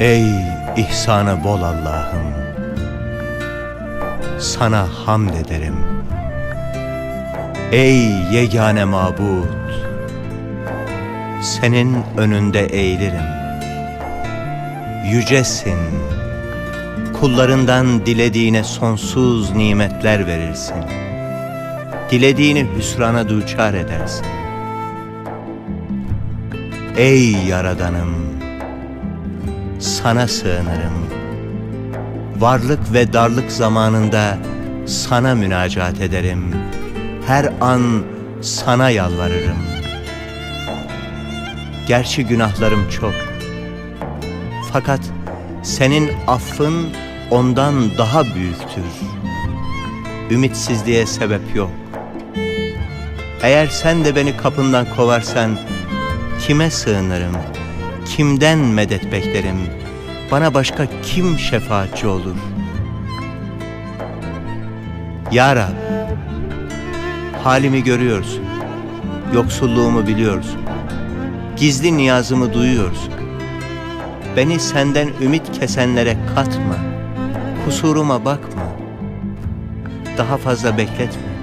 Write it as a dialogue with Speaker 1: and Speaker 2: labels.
Speaker 1: Ey ihsanı bol Allah'ım Sana hamd ederim. Ey yegane mabut Senin önünde eğilirim. Yücesin Kullarından dilediğine sonsuz nimetler verirsin. Dilediğini hüsrana duçar edersin. Ey Yaradanım sana sığınırım. Varlık ve darlık zamanında sana münacat ederim. Her an sana yalvarırım. Gerçi günahlarım çok. Fakat senin affın ondan daha büyüktür. Ümitsizliğe sebep yok. Eğer sen de beni kapından kovarsan kime sığınırım? Kimden medet beklerim? Bana başka kim şefaatçi olur? Ya Rab, halimi görüyorsun. Yoksulluğumu biliyorsun. Gizli niyazımı duyuyorsun. Beni senden ümit kesenlere katma. Kusuruma bakma. Daha fazla bekletme.